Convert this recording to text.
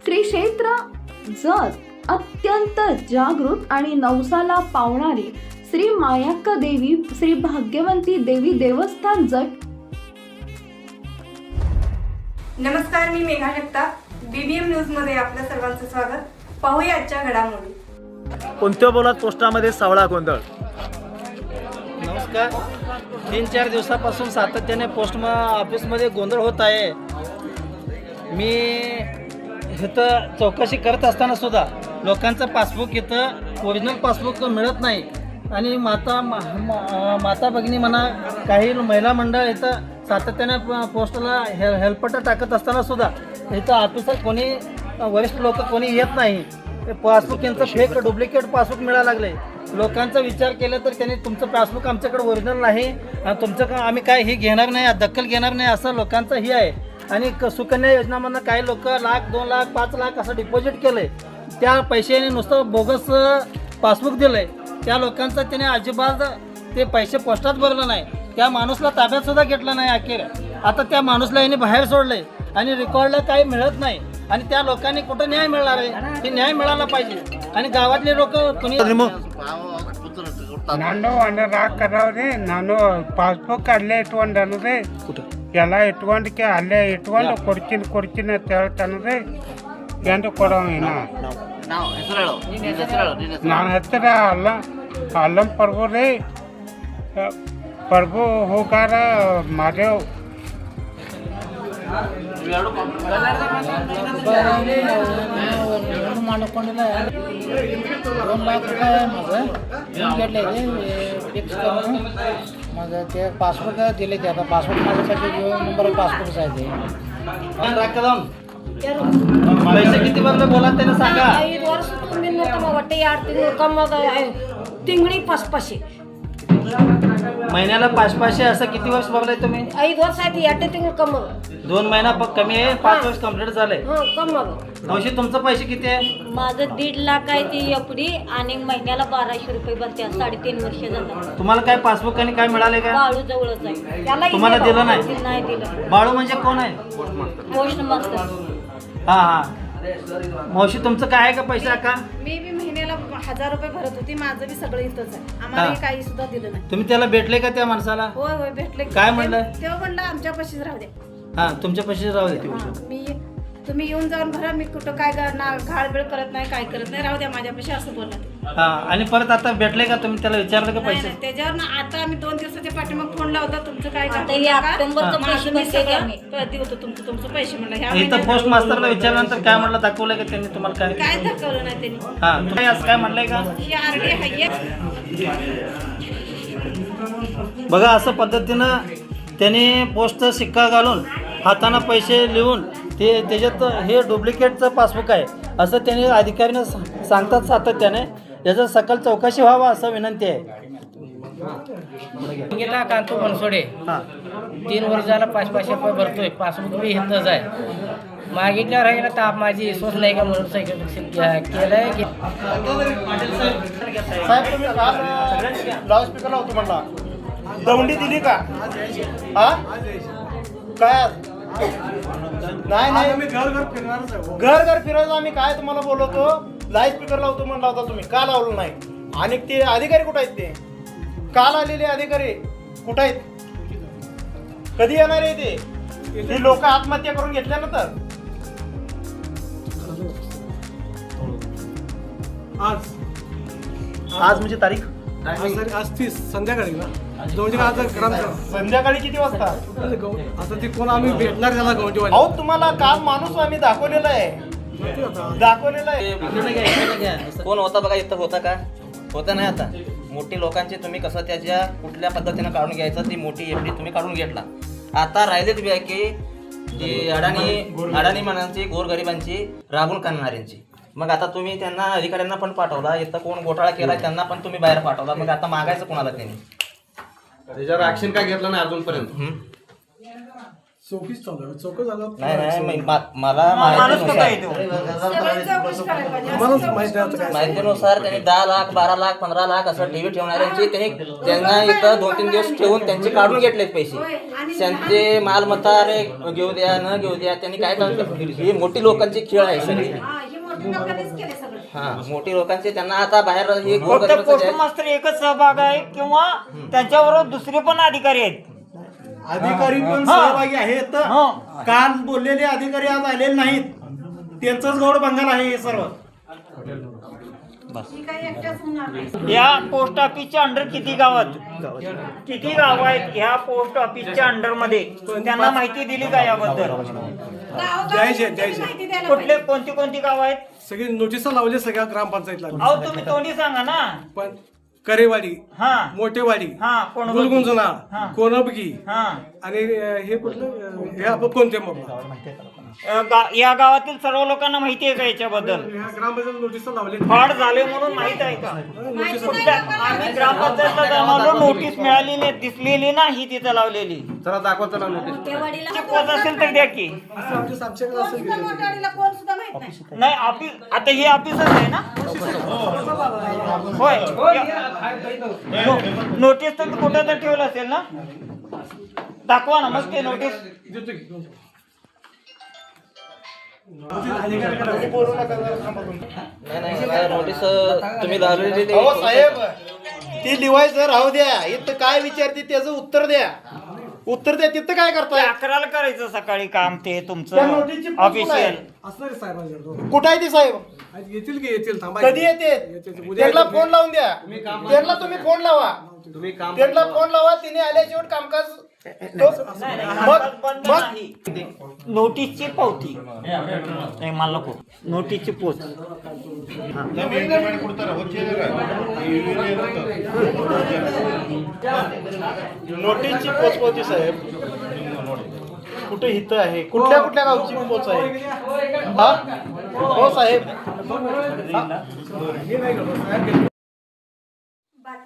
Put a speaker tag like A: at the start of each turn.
A: श्री क्षेत्र जत अत्यंत जागृत आणि नवसाला पावणारी श्री मायाक्का देवी श्री भाग्यवंती देवी देवस्थान जट
B: नमस्कार मी मेघा जगताप. बीबीएम न्यूजमध्ये आपल्या सर्वांचं स्वागत. पाहूया आजच्या घडामोडी.
C: कोणत्या बोलात पोस्टामध्ये सावळा गोंधळ?
D: नमस्कार. तीन चार दिवसापासून सातत्याने पोस्ट ऑफिसमध्ये गोंधळ होत आहे. मी इथं चौकशी करत असताना सुद्धा लोकांचं पासबुक इथं ओरिजिनल पासबुक मिळत नाही. आणि माता मा- मा- माता भगिनी म्हणा काही महिला मंडळ इथं सातत्याने प- पोस्टला हे हेल्पटर टाकत असताना सुद्धा इथं ऑफिसात कोणी वरिष्ठ लोक कोणी येत नाही. ते पासबुक यांचं फेक डुप्लिकेट पासबुक मिळायला लागले लोकांचा विचार केला तर त्यांनी तुमचं पासबुक आमच्याकडे ओरिजिनल नाही. आणि तुमचं आम्ही काय हे घेणार नाही दखल घेणार नाही असं लोकांचं हे आहे. आणि सुकन्या योजनामधनं काही लोक लाख दोन लाख पाच लाख असं डिपॉझिट केलं आहे त्या पैशाने नुसतं बोगस पासबुक दिलं आहे त्या लोकांचं त्याने अजिबात ते पैसे पोस्टात भरलं नाही. त्या माणूसला ताब्यात सुद्धा घेतलं नाही अखेर. आता त्या माणूसला यांनी बाहेर सोडले आणि रेकॉर्डला काही मिळत नाही. आणि त्या लोकांनी कुठं न्याय मिळणार आहे? ते न्याय मिळाला पाहिजे. आणि गावातले लोक कुणी
E: नानो आणि राग करावं रे नानो पासबुक काढले तोंडानं रे कुठं? ಎಲ್ಲ ಇಟ್ಕೊಂಡಕ್ಕೆ ಅಲ್ಲೇ ಇಟ್ಕೊಂಡು ಕೊಡ್ತೀನಿ ಕೊಡ್ತೀನಿ ಅಂತ ಹೇಳ್ತಾನೆ ಎಂದು ಕೊಡೋವಿನ ನಾನು. ಹತ್ತಿರ ಅಲ್ಲ ಅಲ್ಲಂ ಪ್ರಭು ರೀ ಪ್ರಭು ಹೂಕಾರ ಮಾದೇವ್.
F: ಮಾಡ್ಕೊಂಡಿಲ್ಲ ಒಂದು ಲಾಕ್ ರೂಪಾಯಿ ಗಡ್ಲೆ ಇದೆ मग ते पासबुक दिले ते आता पासबुक माझ्यासाठी जो नंबर पासबुकचा आहे ते
D: राखदावून पैसे किती भरले बोला त्याने सांगा
G: ಐದು ವರ್ಷ ತುಂಬಿನ ಮತ್ತ ಹೊಟ್ಟೆ ಎರಡು ತಿಂಗಳು ಕಮ್ಮಗ ತಿಂಗಳಿಗೆ ಪಾಸ್ ಪಾಸಿ
D: महिन्याला पाच पाचशे असं किती वर्ष बघलाय तुम्ही?
G: ಐದು ವರ್ಷ ಆಯ್ತು ಎರಡನೇ
D: दोन महिना कमी आहे? पाच वर्ष कंप्लीट झालंय.
G: ಹ್ಞೂ
D: दोनशे तुमचं पैसे किती आहे?
H: माझं दीड लाख आहे ती एपडी आणि महिन्याला बाराशे रुपये बसते साडेतीन वर्ष झालं.
D: तुम्हाला काय पासबुक आणि काय मिळाले का
H: बाळू जवळच आहे.
D: तुम्हाला दिलं नाही?
H: दिलं.
D: बाळू म्हणजे कोण आहे?
H: पोस्ट मास्तर
D: हा हा. मावशी तुमचं काय आहे का पैसा का
B: मी हजार रुपये भरत होती माझं बी सगळं इथंच आहे.
D: हा.
B: आम्हाला काही सुद्धा दिलं नाही.
D: तुम्ही त्याला भेटले का त्या माणसाला?
B: होय होय भेटले
D: काय म्हणलं?
B: तेव्हा म्हणलं आमच्या पाशीच राहू दे.
D: हा तुमच्या पैसे राहू दे
B: हा, मी तुम्ही येऊन जाऊन भरा मी कुठं काय करणार घाळबीळ करत नाही काय करत नाही. राहू द्या माझ्यापाशी असं बोलला ते
D: हा आणि परत आता भेटले का तुम्ही? त्याला विचारलं का पैसे?
B: त्याच्यावर ना आता आम्ही दोन दिवसाच्या पाठीमाग फोन लावता तुमचं काय
H: आता
B: करतो
H: हे
B: का?
H: ऑक्टोबरचं
B: माझं
H: पैसे
B: मी
H: भरते का
B: सगळं
H: मी?
B: कळती होतं तुमचं तुमचं पैसे म्हणलं. ह्या
D: इथं
B: महिन्यात
D: पोस्ट मास्तरला विचारल्यानंतर काय म्हणलं. दाखवलं का त्यांनी तुम्हाला काय?
B: काय दाखवलं नाही त्यांनी?
D: हा तुम्ही असं काय म्हणलंय का?
B: ही आरडी आहे
D: बघा असं पद्धतीनं त्याने पोस्ट सिक्का घालून हातानं पैसे लिहून ते त्याच्यात हे डुप्लिकेटचं पासबुक आहे. असं त्याने अधिकाऱ्यानं सा- सांगतात सातत्याने. याचं सकल चौकशी व्हावा असं विनंती आहे.
F: गेला कांतो बनसोडे.
D: हां.
F: तीन वर्ष झाला पाच पाचशे रुपये भरतोय. पासबुक बी इथंच आहे. मागितल्यावर राहिला ताप माझी विश्वास नाही का म्हणून सायकल केलंय की
C: साहेब तुम्ही लाऊड स्पीकर लावतो म्हणला. दवंडी दिली का? हा? काय आज? नाही. नाही घर घर फिरायचं आम्ही काय तुम्हाला बोलवतो? लाईव्ह स्पीकर लावतो म्हणला होता तुम्ही. का लावलो नाही? आणि ते अधिकारी कुठं आहेत ते? काल आलेले अधिकारी कुठं आहेत? कधी येणार आहे ते? ही लोक आत्महत्या करून घेतल्यानंतर आज म्हणजे तारीख?
I: आज तीस संध्याकाळी ना? आज
C: संध्याकाळी किती वाजता?
I: आता ते कोण आम्ही भेटणार त्याला
C: अहो तुम्हाला काल माणूस आम्ही दाखवलेला आहे. दाखवलेला आहे.
D: कोण होता बघा इथं होता का? होता नाही आता. मोठी लोकांचे तुम्ही कसं त्याच्या कुठल्या पद्धतीनं काढून घ्यायचं ती मोठी एफडी तुम्ही काढून घेतला. आता राहिलेत बी आहे की जी अडाणी अडाणी माणसांची गोरगरिबांची राबून करणाऱ्यांची. मग आता तुम्ही त्यांना अधिकाऱ्यांना पण पाठवला इथं कोण घोटाळा केला त्यांना पण तुम्ही बाहेर पाठवला. मग आता मागायचं कोणाला त्यांनी?
I: त्याच्यावर ऍक्शन काय घेतलं नाही अजूनपर्यंत?
D: हं?
I: चौकीच चालू आहे. चौकस झालं
H: नाही नाही मी- मा- मला माहितीनुसार
I: आम्हालाच माहीत नाही आता काय
H: माहितीनुसार त्यांनी दहा लाख बारा लाख पंधरा लाख असं टीव्ही ठेवणाऱ्यांची त्यांनी त्यांना इथं दोन तीन दिवस ठेवून त्यांचे काढून घेतलेत पैसे. त्यांचे मालमत्ता रे घेऊ द्या न घेऊ द्या त्यांनी काय करतात ही मोठी लोकांची खेळ आहे सगळी. हा मोठी लोकांचे त्यांना आता बाहेर हे
J: फक्त
H: गोरगरिबाचं जे आहे,
J: पोस्टमास्टर एकच सहभाग आहे किंवा त्यांच्याबरोबर दुसरे पण अधिकारी आहेत.
C: अधिकारी पण
J: हा.
C: सहभागी आहेत.
J: हा.
C: काल बोललेले अधिकारी आज आलेले नाहीत. त्यांचंच गौड बंगाल आहे हे सर्व.
J: या पोस्ट ऑफिसच्या अंडर किती गावात? किती गाव आहेत? ह्या पोस्ट ऑफिसच्या अंडरमध्ये. त्यांना माहिती दिली का याबद्दल?
I: द्यायचे द्यायचे
J: कुठले कोणती कोणती गाव आहेत?
I: सगळी नोटिस लावले सगळ्या ग्रामपंचायतला
J: अहो तुम्ही तोंडी सांगा ना.
I: पण करेवाडी
J: हा.
I: मोठेवाडी
J: हा कोण
I: गुलगुंजना
J: हा.
I: कोनबगी
J: हा.
I: आणि अं, हे कुठलं अं, हे आपण कोणते मग?
J: अ, गा- या गावातील सर्व लोकांना माहिती आहे का याच्याबद्दल?
I: ह्या ग्रामपंचायत नोटीस लावले.
J: फ्रॉड झाले म्हणून माहीत आहे का? आम्ही ग्रामपंचायतला नोटीस मिळाली नाही दिसलेली नाही तिथं लावलेली.
C: चला दाखवा चला नोटीस.
J: पोच असेल तर द्या की.
I: असेल नाही?
J: नाही ऑफिस आता हे ऑफिसच आहे ना? होय. नो- नोटीस तर कुठं तर ठेवलं असेल ना? दाखवा ना मग ते नोटीस.
I: देतो की,
H: नोटीस तुम्ही. ते-
C: अहो साहेब ती लिवायचं राहू द्या. इथं काय विचारते त्याचं उत्तर द्या. उत्तर द्या तिथं काय करताय?
J: अकराला करायचं सकाळी काम ते
C: त्या
J: तुमचं ऑफिशियल
I: असणार आहे?
C: कुठं आहे ती साहेब?
I: आज येतील की येतील थांबा
C: कधी येते? त्यांना. फोन लावून द्या. त्यांना तुम्ही फोन लावा. त्यांना फोन लावा तिने आल्याशिवाय कामकाज
J: नोटीसची पावती. नाही मला नको. नोटीसची पोच.
C: नोटीसची पोच पावती साहेब. कुठे हित आहे? कुठल्या कुठल्या गावची पोच आहे? हा? हो साहेब.